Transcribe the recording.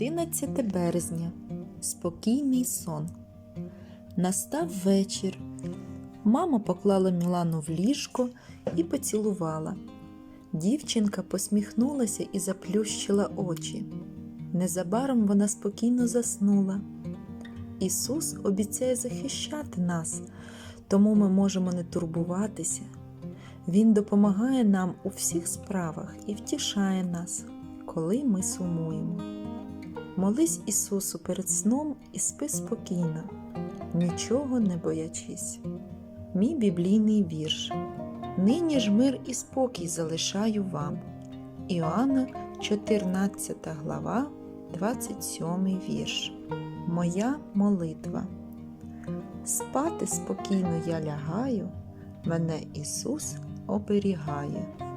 11 березня. Спокійний сон. Настав вечір. Мама поклала Мілану в ліжко і поцілувала. Дівчинка посміхнулася і заплющила очі. Незабаром вона спокійно заснула. Ісус обіцяє захищати нас, тому ми можемо не турбуватися. Він допомагає нам у всіх справах і втішає нас, коли ми сумуємо. Молись Ісусу перед сном і спи спокійно, нічого не боячись. Мій біблійний вірш. Нині ж мир і спокій залишаю вам. Іоанна, 14 глава, 27 вірш. Моя молитва. Спати спокійно я лягаю, мене Ісус оберігає.